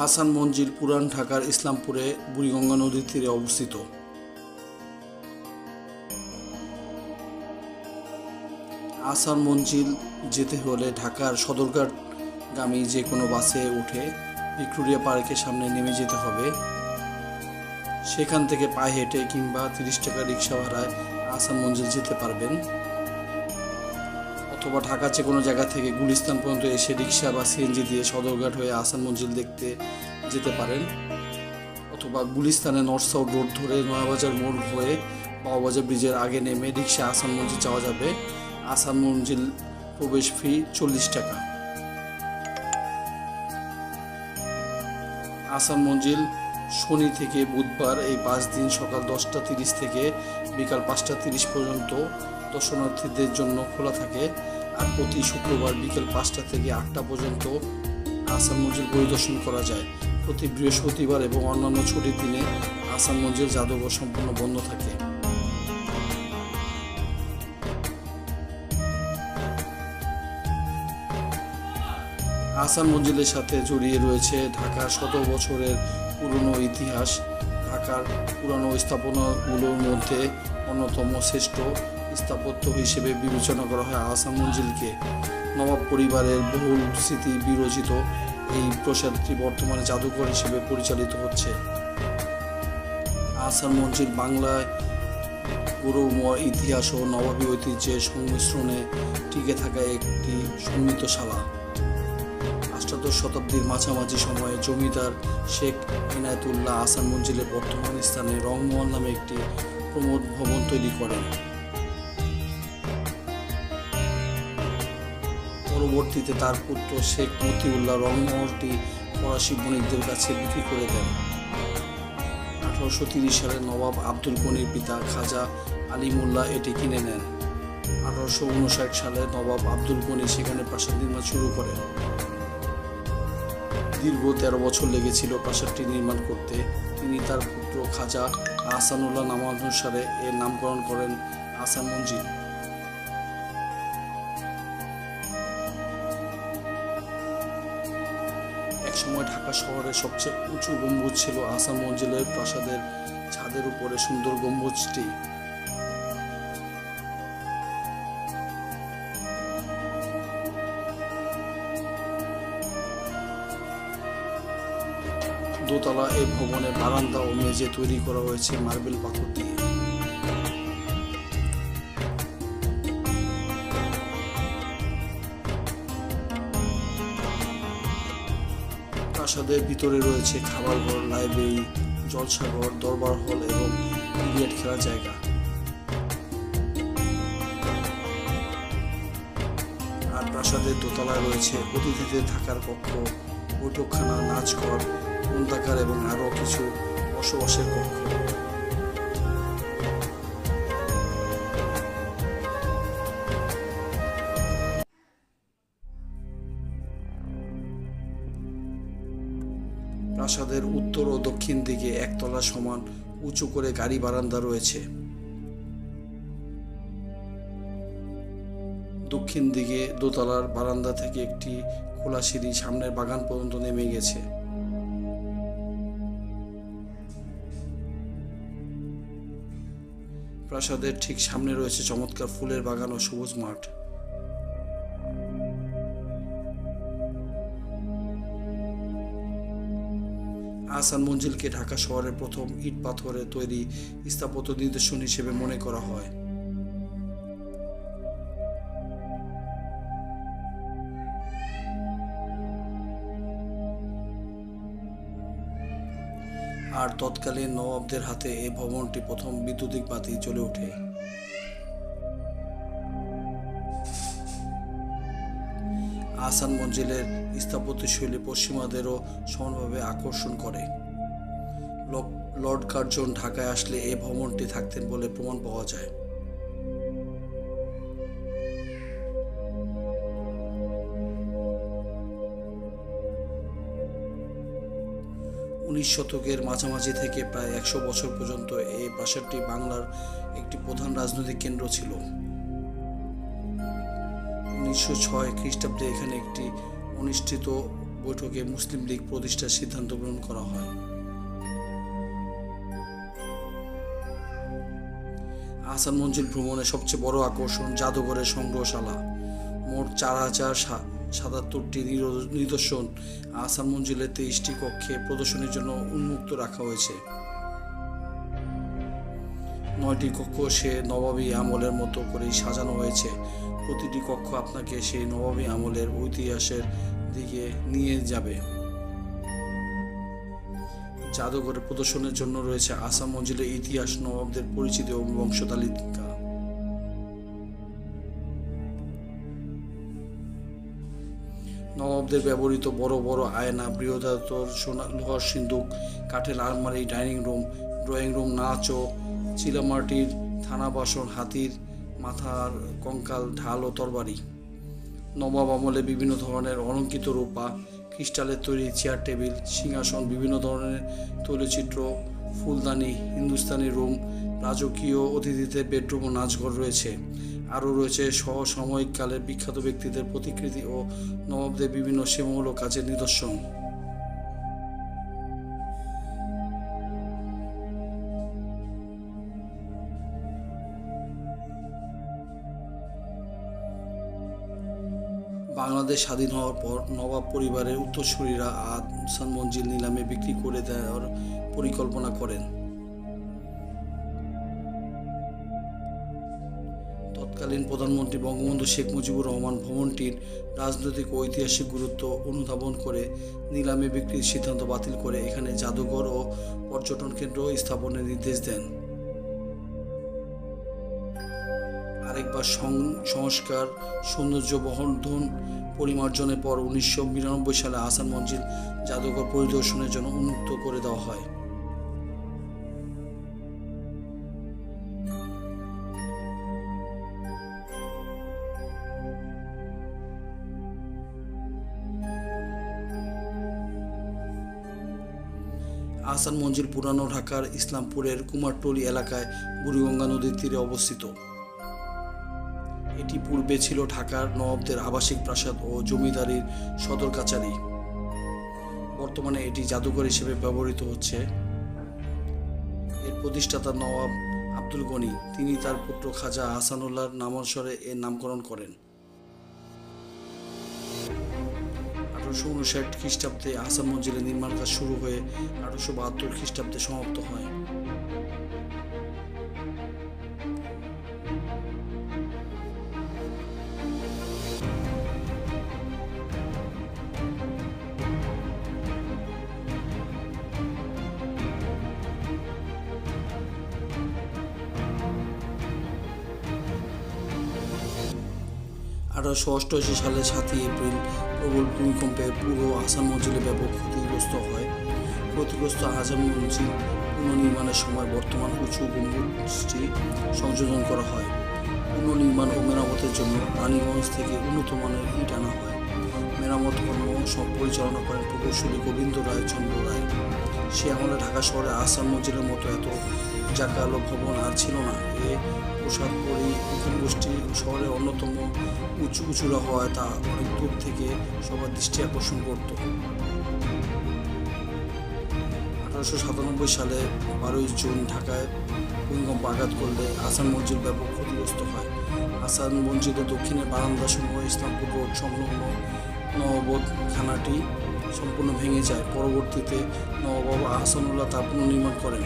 আহসান মঞ্জিল পুরান ঢাকার ইসলামপুরে বুড়িগঙ্গা নদীর তীরে অবস্থিত। আহসান মঞ্জিল যেতে হলে ঢাকার সদরঘাটগামী যে কোনো বাসে উঠে ভিক্টোরিয়া পার্কের সামনে নেমে যেতে হবে। সেখান থেকে পায়ে হেঁটে কিংবা তিরিশ টাকা রিক্সা ভাড়ায় আহসান মঞ্জিল যেতে পারবেন। অথবা ঢাকা যে কোনো জায়গা থেকে গুলিস্তান পর্যন্ত এসে রিক্সা বা সিএনজি দিয়ে সদরঘাট হয়ে আসান মঞ্জিল দেখতে যেতে পারেন। অথবা গুলিস্তানে নর্থ সাউথ রোড ধরে নয়াবাজার মোড় হয়ে বাবাবাজার ব্রিজের আগে নেমে রিক্সা আসান মঞ্জিল যাওয়া যাবে। আসান মঞ্জিল প্রবেশ ফি চল্লিশ টাকা। আসান মঞ্জিল শনি থেকে বুধবার এই পাঁচ দিন সকাল দশটা তিরিশ থেকে বিকাল পাঁচটা তিরিশ পর্যন্ত দর্শনার্থীদের জন্য খোলা থাকে। আর প্রতি শুক্রবার বিকেল পাঁচটা থেকে আটটা পর্যন্ত আসাম মঞ্জিল পরিদর্শন করা যায়। প্রতি বৃহস্পতিবার এবং অন্যান্য ছুটির দিনে আসাম মঞ্জিল জাদুঘর সম্পূর্ণ বন্ধ থাকে। আসাম মঞ্জিলের সাথে জড়িয়ে রয়েছে ঢাকার শত বছরের পুরনো ইতিহাস। ঢাকার পুরানো স্থাপনাগুলোর মধ্যে অন্যতম শ্রেষ্ঠ স্থাপত্য হিসেবে বিবেচনা করা হয় আসাম মঞ্জিলকে। নবাব পরিবারের বহুল স্মৃতি বিরচিত এই প্রসাদটি বর্তমানে জাদুঘর হিসেবে পরিচালিত হচ্ছে। আসাম মঞ্জিল বাংলায় গৌরবময় ইতিহাস ও নবাবী ঐতিহ্যের সংমিশ্রণে টিকে থাকা একটি সমৃদ্ধশালা অষ্টাদশ শতাব্দীর মাঝামাঝি সময়ে জমিদার শেখ ইনায়তুল্লাহ আসান মঞ্জিলের বর্তমান স্থানে রংমহল নামে একটি প্রমোদ ভবন তৈরি করেন। পরবর্তীতে তার পুত্র শেখ মতিউল্লাহ রংমহলটি ফরাসি বণিকদের কাছে বিক্রি করে দেন। আঠারোশো তিরিশ সালে নবাব আব্দুল গনির পিতা খাজা আলিমুল্লাহ এটি কিনে নেন। আঠারোশো উনষাট সালে নবাব আব্দুল গনি সেখানে প্রাসাদ নির্মাণ শুরু করেন। দীর্ঘ তেরো বছর লেগেছিল প্রাসাদটি নির্মাণ করতে। তিনি তার পুত্র খাজা আহসানুল্লাহ নামানুসারে এর নামকরণ করেন আসান একসময় ঢাকা শহরের সবচেয়ে উঁচু গম্বুজ ছিল আসাম মঞ্জিলের প্রাসাদের ছাদের উপরে সুন্দর গম্বুজটি। দোতলা এই ভবনে বারান্দা ও মেঝে তৈরি করা হয়েছে মার্বেল পাথর দিয়ে প্রাসাদের ভিতরে রয়েছে খাবার ঘর লাইব্রেরি জলসাঘর, দরবার হল এবং ক্রিকেট খেলার জায়গা। আর প্রাসাদের দোতলায় রয়েছে অতিথিদের থাকার কক্ষ, বৈঠকখানা, নাচঘর গ্রন্থাগার এবং আরও কিছু বসবাসের কক্ষ। প্রাসাদের উত্তর ও দক্ষিণ দিকে একতলা সমান উঁচু করে গাড়ি বারান্দা রয়েছে। দক্ষিণ দিকে দোতলার বারান্দা থেকে একটি খোলা সিঁড়ি সামনের বাগান পর্যন্ত নেমে গেছে। প্রাসাদের ঠিক সামনে রয়েছে চমৎকার ফুলের বাগান ও সবুজ মাঠ। আহসান মঞ্জিলকে ঢাকা শহরের প্রথম ইট পাথরে তৈরি স্থাপত্য নিদর্শন হিসেবে মনে করা হয়। আর তৎকালীন নবাবদের হাতে এই ভবনটি প্রথম বিদ্যুতিক বাতি চলে ওঠে। আহসান মঞ্জিলের স্থাপত্যশৈলী পশ্চিমাদেরও সমানভাবে আকর্ষণ করে। লর্ড কার্জন ঢাকায় আসলে এই ভবনটি থাকতেন বলে প্রমাণ পাওয়া যায়। উনিশ শতকের মাঝামাঝি থেকে প্রায় একশো বছর পর্যন্ত এই প্রাসাদটি বাংলার একটি প্রধান রাজনৈতিক কেন্দ্র ছিল। উনিশশো ছয় খ্রিস্টাব্দে এখানে একটি অনুষ্ঠিত বৈঠকে মুসলিম লীগ প্রতিষ্ঠার সিদ্ধান্ত গ্রহণ করা হয়। আহসান মঞ্জিল ভ্রমণের সবচেয়ে বড় আকর্ষণ জাদুঘরের সংগ্রহশালা। মোট চার হাজার সাতাত্তরটি নিদর্শন আসান মঞ্জিলের তেইশটি কক্ষে প্রদর্শনীর জন্য উন্মুক্ত রাখা হয়েছে। নয়টি কক্ষ সে নবাবী আমলের মতো করেই সাজানো হয়েছে। প্রতিটি কক্ষ আপনাকে সেই নবাবী আমলের ঐতিহাসের দিকে নিয়ে যাবে। জাদুঘরে প্রদর্শনের জন্য রয়েছে আসাম মঞ্জিলের ইতিহাস নবাবদের পরিচিতি ও বংশতালিকা। নবাবদের ব্যবহৃত বড় বড় আয়না বৃহদাতর সোনা, লোহার সিন্দুক, কাঠের আলমারি, ডাইনিং রুম, ড্রয়িং রুম, নাচ ও চিলামাটির থানা বাসন, হাতির মাথার কঙ্কাল, ঢাল ও তরবারি। নবাব আমলে বিভিন্ন ধরনের অলঙ্কিত রূপা, ক্রিস্টালের তৈরি চেয়ার টেবিল, সিংহাসন, বিভিন্ন ধরনের তৈলচিত্র, ফুলদানি, হিন্দুস্তানি রুম, রাজকীয় অতিথিদের বেডরুম ও নাচঘর রয়েছে। আরও রয়েছে সমসাময়িক কালের বিখ্যাত ব্যক্তিদের প্রতিকৃতি ও নবাবদের বিভিন্ন সেবামূলক কাজের নিদর্শন। বাংলাদেশ স্বাধীন হওয়ার পর নবাব পরিবারের উত্তরসূরিরা আহসান মঞ্জিল নিলামে বিক্রি করে দেওয়ার পরিকল্পনা করেন। তৎকালীন প্রধানমন্ত্রী বঙ্গবন্ধু শেখ মুজিবুর রহমান ভবনটির রাজনৈতিক ও ঐতিহাসিক গুরুত্ব অনুধাবন করে নিলামে বিক্রির সিদ্ধান্ত বাতিল করে এখানে জাদুঘর ও পর্যটন কেন্দ্র স্থাপনের নির্দেশ দেন। সং- সংস্কার, সৌন্দর্য বহনধন পরিমার্জনের পর উনিশশো বিরানব্বই সালে আসান মঞ্জিল জাদুঘর পরিদর্শনের জন্য উন্মুক্ত করে দেওয়া হয়। আসান মঞ্জিল পুরানো ঢাকার ইসলামপুরের কুমারটলি এলাকায় বুড়িগঙ্গা নদীর তীরে অবস্থিত। এটি পূর্বে ছিল ঢাকার নবাবদের আবাসিক প্রাসাদ ও জমিদারির সদর কাচারি বর্তমানে এটি জাদুঘর হিসেবে ব্যবহৃত হচ্ছে। এর প্রতিষ্ঠাতা নবাব আব্দুল গনি, তিনি তার পুত্র খাজা আহসানুল্লাহর নামানুসারে এর নামকরণ করেন। আঠারোশো উনষাট খ্রিস্টাব্দে আসাম মঞ্জিলের নির্মাণ কাজ শুরু হয়ে আঠারোশো বাহাত্তর খ্রিস্টাব্দে সমাপ্ত হয়। আঠারোশো অষ্টআশি সালের সাতই এপ্রিল প্রবল ভূমিকম্পে পুরো আসাম মঞ্জিলে ব্যাপক ক্ষতিগ্রস্ত হয়। ক্ষতিগ্রস্ত আসাম মঞ্জিল পুনর্নির্মাণের সময় বর্তমান উঁচু গম্বুজটি সংযোজন করা হয়। পুনর্নির্মাণ ও মেরামতের জন্য রানীগঞ্জ থেকে উন্নত মানের ইট আনা হয়। মেরামত কর্ম সব পরিচালনা করেন প্রকৌশলী গোবিন্দ রায় চন্দ্র রায়। সে আমলে ঢাকা শহরে আসাম মঞ্জিলের মতো এত জাকালো ভবন আর ছিল না। এ পোশাক পরি উকিল গোষ্ঠী শহরের অন্যতম উঁচু উঁচুরা হওয়ায় তা অনেক দূর থেকে সবার দৃষ্টি আকর্ষণ করত। আঠারোশো সাতানব্বই সালে বারোই জুন ঢাকায় ভূমিকম্প আঘাত করলে আসান মসজিদ ব্যাপক ক্ষতিগ্রস্ত হয়। আসান মসজিদের দক্ষিণে বারান্দা সমূহ ইসলামপুর রোড সংলগ্ন নববোধ খানাটি সম্পূর্ণ ভেঙে যায়। পরবর্তীতে নবাব আহসানুল্লাহ তা পুনর্নির্মাণ করেন।